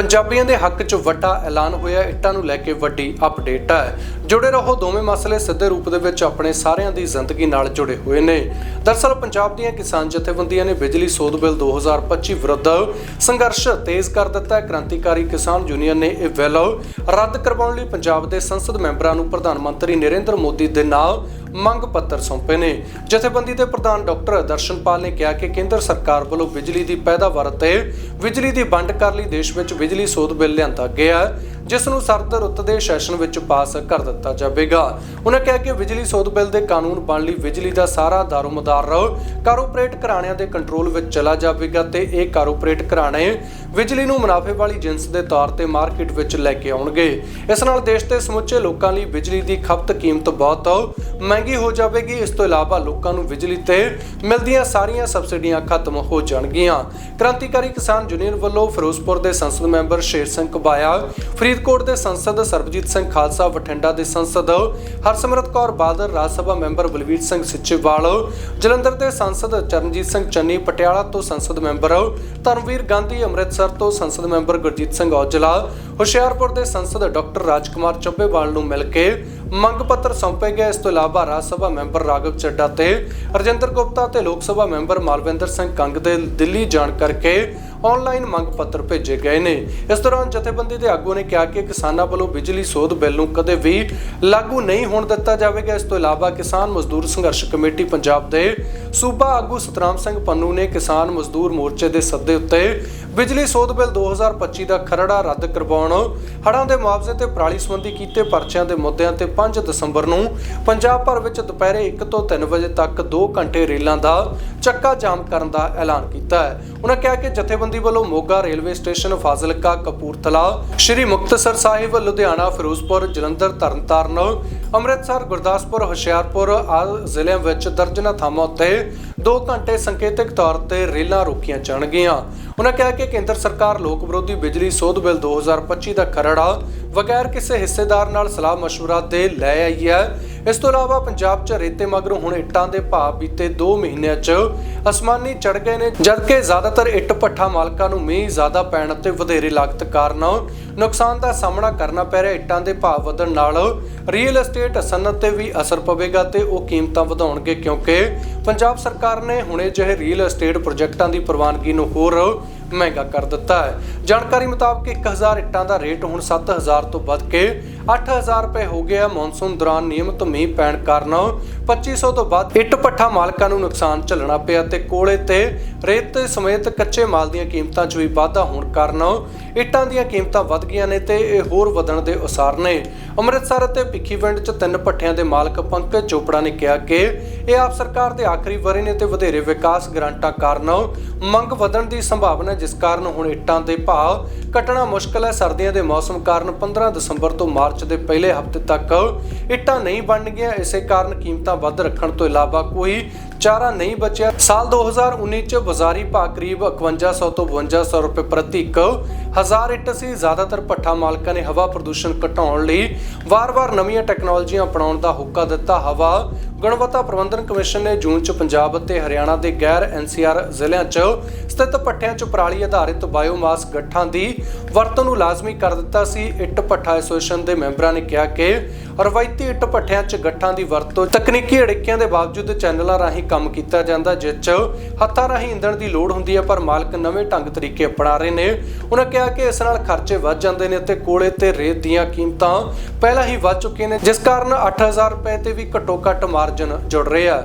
ਪੰਜਾਬੀਆਂ ਦੇ ਹੱਕ 'ਚ ਵੱਡਾ ਐਲਾਨ ਹੋਇਆ ਇੱਟਾਂ ਨੂੰ ਲੈ ਕੇ ਵੱਡੀ ਅਪਡੇਟ ਹੈ। ਜੁੜੇ ਰਹੋ ਦੋਵੇਂ ਮਸਲੇ ਸਿੱਧੇ ਰੂਪ ਦੇ ਵਿੱਚ ਆਪਣੇ ਸਾਰਿਆਂ ਦੀ ਜ਼ਿੰਦਗੀ ਨਾਲ ਜੁੜੇ ਹੋਏ ਨੇ। ਦਰਸਲ ਪੰਜਾਬ ਦੀਆਂ ਕਿਸਾਨ ਜਥੇਬੰਦੀਆਂ ਨੇ ਬਿਜਲੀ ਸੋਧ ਬਿੱਲ 2025 ਵਿਰੁੱਧ ਸੰਘਰਸ਼ ਤੇਜ਼ ਕਰ ਦਿੱਤਾ ਹੈ। ਕ੍ਰਾਂਤੀਕਾਰੀ ਕਿਸਾਨ ਯੂਨੀਅਨ ਨੇ ਇਹ ਬਿੱਲ ਰੱਦ ਕਰਵਾਉਣ ਲਈ ਪੰਜਾਬ ਦੇ ਸੰਸਦ ਮੈਂਬਰਾਂ ਨੂੰ ਪ੍ਰਧਾਨ ਮੰਤਰੀ ਨਰਿੰਦਰ ਮੋਦੀ ਦੇ ਨਾਲ ਮੰਗ ਪੱਤਰ ਸੌਂਪੇ ਨੇ। ਜਥੇਬੰਦੀ ਦੇ ਪ੍ਰਧਾਨ ਡਾਕਟਰ ਦਰਸ਼ਨਪਾਲ ਨੇ ਕਿਹਾ ਕਿ ਕੇਂਦਰ ਸਰਕਾਰ ਵੱਲੋਂ ਬਿਜਲੀ ਦੀ ਪੈਦਾਵਾਰ ਤੇ ਬਿਜਲੀ ਦੀ ਵੰਡ ਕਰ ਲਈ ਦੇਸ਼ ਵਿੱਚ ਬਿਜਲੀ ਸੋਧ ਬਿੱਲ ਲਿਆਂਦਾ ਗਿਆ ਹੈ। ਜਿਸ ਨੂੰ ਸਰਦ ਰੁੱਤ ਦੇ ਸੈਸ਼ਨ ਵਿੱਚ ਪਾਸ ਕਰ ਦਿੱਤਾ ਜਾਵੇਗਾ। ਉਹਨਾਂ ਕਿਹਾ ਕਿ ਬਿਜਲੀ ਸੋਧ ਬਿੱਲ ਦੇ ਕਾਨੂੰਨ ਬਣ ਲਈ ਬਿਜਲੀ ਦਾ ਸਾਰਾ ਦਾਰੋਮਦਾਰ ਕਾਰਪੋਰੇਟ ਘਰਾਣਿਆਂ ਦੇ ਕੰਟਰੋਲ ਵਿੱਚ ਚਲਾ ਜਾਵੇਗਾ ਤੇ ਇਹ ਕਾਰਪੋਰੇਟ ਘਰਾਣੇ ਬਿਜਲੀ ਨੂੰ ਮੁਨਾਫੇ ਵਾਲੀ ਜਿੰਸ ਦੇ ਤੌਰ ਤੇ ਮਾਰਕੀਟ ਵਿੱਚ ਲੈ ਕੇ ਆਉਣਗੇ। ਇਸ ਨਾਲ ਦੇਸ਼ ਦੇ ਸਮੁੱਚੇ ਲੋਕਾਂ ਲਈ ਬਿਜਲੀ ਦੀ ਖਪਤ ਕੀਮਤ ਬਹੁਤ ਮਹਿੰਗੀ ਹੋ ਜਾਵੇਗੀ। ਇਸ ਤੋਂ ਇਲਾਵਾ ਲੋਕਾਂ ਨੂੰ ਬਿਜਲੀ ਤੇ ਮਿਲਦੀਆਂ ਸਾਰੀਆਂ ਸਬਸਿਡੀਆਂ ਖਤਮ ਹੋ ਜਾਣਗੀਆਂ। ਕ੍ਰਾਂਤੀਕਾਰੀ ਕਿਸਾਨ ਯੂਨੀਅਨ ਵੱਲੋਂ ਫਿਰੋਜ਼ਪੁਰ ਦੇ ਸੰਸਦ ਮੈਂਬਰ ਸ਼ੇਰ ਸਿੰਘ ਕਬਾਇਆ, ਫਰੀਦਕੋਟ ਦੇ ਸੰਸਦ ਸਰਬਜੀਤ ਸਿੰਘ ਖਾਲਸਾ, ਬਠਿੰਡਾ ਦੇ ਸੰਸਦ ਹਰਸਿਮਰਤ ਕੌਰ ਬਾਦਲ, ਰਾਜ ਸਭਾ ਮੈਂਬਰ ਬਲਵੀਰ ਸਿੰਘ ਸਿੱਚੇਵਾਲ, ਜਲੰਧਰ ਦੇ ਸੰਸਦ ਚਰਨਜੀਤ ਸਿੰਘ ਚੰਨੀ, ਪਟਿਆਲਾ ਤੋਂ ਸੰਸਦ ਮੈਂਬਰ ਧਰਮਵੀਰ ਗਾਂਧੀ, ਅੰਮ੍ਰਿਤਸਰ ਤੋਂ ਸੰਸਦ ਮੈਂਬਰ ਗੁਰਜੀਤ ਸਿੰਘ ਔਜਲਾ ਹੁਸ਼ਿਆਰਪੁਰ ਦੇ ਸੰਸਦ ਡਾਕਟਰ ਰਾਜਕੁਮਾਰ ਚੱਬੇਵਾਲ ਨੂੰ ਮਿਲ ਕੇ ਮੰਗ ਪੱਤਰ ਸੌਂਪੇ ਗਏ। ਇਸ ਤੋਂ ਇਲਾਵਾ ਰਾਜ ਸਭਾ ਮੈਂਬਰ ਰਾਘਵ ਚੱਡਾ ਤੇ ਰਜਿੰਦਰ ਗੁਪਤਾ ਤੇ ਲੋਕ ਸਭਾ ਮੈਂਬਰ ਮਾਲਵਿੰਦਰ ਸਿੰਘ ਕੰਗ ਦੇ ਦਿੱਲੀ ਜਾਣ ਕਰਕੇ ਆਨਲਾਈਨ ਮੰਗ ਪੱਤਰ ਭੇਜੇ ਗਏ ਨੇ। ਇਸ ਦੌਰਾਨ ਜਥੇਬੰਦੀ ਦੇ ਆਗੂ ਨੇ ਕਿਹਾ ਕਿ ਕਿਸਾਨਾਂ ਵੱਲੋਂ ਬਿਜਲੀ ਸੋਧ ਬਿੱਲ ਨੂੰ ਕਦੇ ਵੀ ਲਾਗੂ ਨਹੀਂ ਹੋਣ ਦਿੱਤਾ ਜਾਵੇਗਾ। ਇਸ ਤੋਂ ਇਲਾਵਾ ਕਿਸਾਨ ਮਜ਼ਦੂਰ ਸੰਘਰਸ਼ ਕਮੇਟੀ ਪੰਜਾਬ ਦੇ ਸੂਬਾ ਆਗੂ ਸਤਰਾਮ ਸਿੰਘ ਪੰਨੂ ਨੇ ਕਿਸਾਨ ਮਜ਼ਦੂਰ ਮੋਰਚੇ ਦੇ ਸੱਦੇ ਉੱਤੇ ਬਿਜਲੀ ਸੋਧ ਬਿੱਲ 2025 ਦਾ ਖਰੜਾ ਰੱਦ ਕਰਵਾਉਣ ਹੜ੍ਹਾਂ ਦੇ ਮੁਆਵਜ਼ੇ ਤੇ ਪਰਾਲੀ ਸੰਬੰਧੀ ਕੀਤੇ ਪਰਚਿਆਂ ਦੇ ਮੁੱਦਿਆਂ ਤੇ 5 ਦਸੰਬਰ ਨੂੰ ਪੰਜਾਬ ਭਰ ਵਿੱਚ ਦੁਪਹਿਰੇ 1 ਤੋਂ 3 ਵਜੇ ਤੱਕ 2 ਘੰਟੇ ਰੇਲਾਂ ਦਾ ਚੱਕਾ ਜਾਮ ਕਰਨ ਦਾ ਐਲਾਨ ਕੀਤਾ ਹੈ। ਉਹਨਾਂ ਕਿਹਾ ਕਿ ਜਥੇਬੰਦੀ ਵੱਲੋਂ ਮੋਗਾ ਰੇਲਵੇ ਸਟੇਸ਼ਨ ਫਾਜ਼ਿਲਕਾ ਕਪੂਰਥਲਾ, ਸ਼੍ਰੀ ਮੁਕਤਸਰ ਸਾਹਿਬ, ਲੁਧਿਆਣਾ, ਫਿਰੋਜ਼ਪੁਰ, ਜਲੰਧਰ, ਤਰਨਤਾਰਨ ਅੰਮ੍ਰਿਤਸਰ ਗੁਰਦਾਸਪੁਰ ਹੁਸ਼ਿਆਰਪੁਰ ਆਦਿ ਜ਼ਿਲ੍ਹਿਆਂ ਵਿੱਚ ਦਰਜਨਾ ਥਾਵਾਂ ਉੱਤੇ 2 ਘੰਟੇ ਸੰਕੇਤਕ ਤੌਰ ਤੇ ਰੇਲਾਂ ਰੋਕੀਆਂ ਜਾਣਗੀਆਂ ਉਹਨਾਂ ਕਿਹਾ ਕਿ ਕੇਂਦਰ ਸਰਕਾਰ ਲੋਕ ਵਿਰੋਧੀ ਬਿਜਲੀ ਸੋਧ ਬਿੱਲ 2025 ਦਾ ਖਰੜਾ ਬਗੈਰ ਕਿਸੇ ਹਿੱਸੇਦਾਰ ਨਾਲ ਸਲਾਹ مشورہ ਦੇ ਲੈ ਆਈ ਹੈ ਇਸ ਤੋਂ ਇਲਾਵਾ ਪੰਜਾਬ 'ਚ ਰੇਤੇ ਮਗਰੋਂ ਹੁਣ ਇੱਟਾਂ ਦੇ ਭਾਅ ਬੀਤੇ 2 ਮਹੀਨਿਆਂ 'ਚ ਅਸਮਾਨੀ ਚੜ ਗਏ ਨੇ, ਜਦਕਿ ਜ਼ਿਆਦਾਤਰ ਇੱਟ ਭੱਠਾ ਮਾਲਕਾਂ ਨੂੰ ਮੀਂਹ ਜ਼ਿਆਦਾ ਪੈਣ ਅਤੇ ਵਧੇਰੇ ਲਾਗਤ ਕਾਰਨ ਨੁਕਸਾਨ ਦਾ ਸਾਹਮਣਾ ਕਰਨਾ ਪੈ ਰਿਹਾ। ਇੱਟਾਂ ਦੇ ਭਾਅ ਵਧਣ ਨਾਲ ਰੀਅਲ ਏਸਟੇਟ ਸਨਅਤ ਤੇ ਵੀ ਅਸਰ ਪਵੇਗਾ ਤੇ ਉਹ ਕੀਮਤਾਂ ਵਧਾਉਣਗੇ, ਕਿਉਂਕਿ ਪੰਜਾਬ ਸਰਕਾਰ ਨੇ ਹੁਣੇ ਜਿਹੇ ਰੀਅਲ ਏਸਟੇਟ ਪ੍ਰੋਜੈਕਟਾਂ ਦੀ ਪ੍ਰਵਾਨਗੀ ਨੂੰ ਹੋਰ ਮਹਿੰਗਾ ਕਰ ਦਿੱਤਾ ਹੈ। ਜਾਣਕਾਰੀ ਮੁਤਾਬਕ 1000 ਇੱਟਾਂ ਦਾ ਰੇਟ ਹੁਣ 7000 ਤੋਂ ਵੱਧ ਕੇ 8000 ਰੁਪਏ ਹੋ ਗਿਆ। ਮੌਨਸੂਨ ਦੌਰਾਨ ਨਿਯਮਤ ਮੀਂਹ ਪੈਣ ਕਾਰਨ 2500 ਤੋਂ ਵੱਧ ਇੱਟ ਪੱਠਾ ਮਾਲਕਾਂ ਨੂੰ ਨੁਕਸਾਨ ਝੱਲਣਾ ਪਿਆ ਤੇ ਕੋਲੇ ਤੇ ਰੇਤ ਸਮੇਤ ਕੱਚੇ ਮਾਲ ਦੀਆਂ ਕੀਮਤਾਂ 'ਚ ਵੀ ਵਾਧਾ ਹੋਣ ਕਾਰਨ ਇੱਟਾਂ ਦੀਆਂ ਕੀਮਤਾਂ ਵੱਧ ਗਈਆਂ ਨੇ ਤੇ ਇਹ ਹੋਰ ਵਧਣ ਦੇ ਅਸਾਰ ਨੇ। ਅੰਮ੍ਰਿਤਸਰ ਅਤੇ ਭਿੱਖੀਵਿੰਡ 'ਚ ਤਿੰਨ ਪੱਠਿਆਂ ਦੇ ਮਾਲਕ ਪੰਕਜ ਚੋਪੜਾ ਨੇ ਕਿਹਾ ਕਿ ਇਹ ਆਪ ਸਰਕਾਰ ਦੇ ਆਖਰੀ ਵਰੇ ਨੇ ਤੇ ਵਧੇਰੇ ਵਿਕਾਸ ਗ੍ਰਾਂਟਾਂ ਕਾਰਨ ਮੰਗ ਵਧਣ ਦੀ ਸੰਭਾਵਨਾ ਜਿਸ ਕਾਰਨ ਹੁਣ ਇੱਟਾਂ ਦੇ ਭਾਅ ਘਟਣਾ ਮੁਸ਼ਕਲ ਹੈ। ਸਰਦੀਆਂ ਦੇ ਮੌਸਮ ਕਾਰਨ 15 ਦਸੰਬਰ ਤੋਂ ਮਾਰਚ ਦੇ ਪਹਿਲੇ ਹਫ਼ਤੇ ਤੱਕ ਇੱਟਾਂ ਨਹੀਂ ਬਣਨਗੀਆਂ ਇਸੇ ਕਾਰਨ ਕੀਮਤਾਂ ਵੱਧ ਰੱਖਣ ਤੋਂ ਇਲਾਵਾ ਕੋਈ ਚਾਰਾ ਨਹੀਂ ਬਚਿਆ। ਸਾਲ 2019 ਚ ਬਾਜ਼ਾਰੀ ਭਾਅ ਕਰੀਬ 5100 ਤੋਂ 5200 ਰੁਪਏ ਪ੍ਰਤੀ ਇੱਕ ਹਜ਼ਾਰ ਇੱਟ ਸੀ। ਜ਼ਿਆਦਾਤਰ ਭੱਠਾ ਮਾਲਕਾਂ ਨੇ ਹਵਾ ਪ੍ਰਦੂਸ਼ਣ ਘਟਾਉਣ ਲਈ ਵਾਰ-ਵਾਰ ਨਵੀਆਂ ਟੈਕਨੋਲੋਜੀਆਂ ਅਪਣਾਉਣ ਦਾ ਹੁੱਕਾ ਦਿੱਤਾ। ਹਵਾ ਗੁਣਵੱਤਾ ਪ੍ਰਬੰਧਨ ਕਮਿਸ਼ਨ ਨੇ ਜੂਨ ਚ ਪੰਜਾਬ ਅਤੇ ਹਰਿਆਣਾ ਦੇ ਗੈਰ ਐਨਸੀਆਰ ਜ਼ਿਲ੍ਹਿਆਂ 'ਚ ਸਥਿਤ ਪੱਠਿਆਂ 'ਚ ਪਰਾਲੀ ਆਧਾਰਿਤ ਬਾਇਓਮਾਸ ਗੱਠਾਂ ਦੀ ਵਰਤੋਂ ਨੂੰ ਲਾਜ਼ਮੀ ਕਰ ਦਿੱਤਾ ਸੀ। ਇੱਟ ਭੱਠਾ ਐਸੋਸੀਏਸ਼ਨ ਦੇ ਮੈਂਬਰਾਂ ਨੇ ਕਿਹਾ ਕਿ ਰਵਾਇਤੀ ਇੱਟ ਭੱਠਿਆਂ 'ਚ ਗੱਠਾਂ ਦੀ ਵਰਤੋਂ ਤਕਨੀਕੀ ਅੜਿੱਕਿਆਂ ਦੇ ਬਾਵਜੂਦ ਚੈਨਲਾਂ ਰਾਹੀਂ ਕੰਮ ਕੀਤਾ ਜਾਂਦਾ, ਜਿਸ 'ਚ ਹੱਥਾਂ ਰਾਹੀਂ ਇੰਧਣ ਦੀ ਲੋੜ ਹੁੰਦੀ ਹੈ, ਪਰ ਮਾਲਕ ਨਵੇਂ ਢੰਗ ਤਰੀਕੇ ਅਪਣਾ ਰਹੇ ਨੇ। ਉਹਨਾਂ ਕਿਹਾ ਕਿ ਇਸ ਨਾਲ ਖਰਚੇ ਵੱਧ ਜਾਂਦੇ ਨੇ ਅਤੇ ਕੋਲੇ ਤੇ ਰੇਤ ਦੀਆਂ ਕੀਮਤਾਂ ਪਹਿਲਾਂ ਹੀ ਵੱਧ ਚੁੱਕੀਆਂ ਨੇ, ਜਿਸ ਕਾਰਨ 8000 ਰੁਪਏ ਤੇ ਵੀ ਘੱਟੋ ਘੱਟ ਮਾਰ ਮਾਰਜਨ ਜੁੜ ਆ।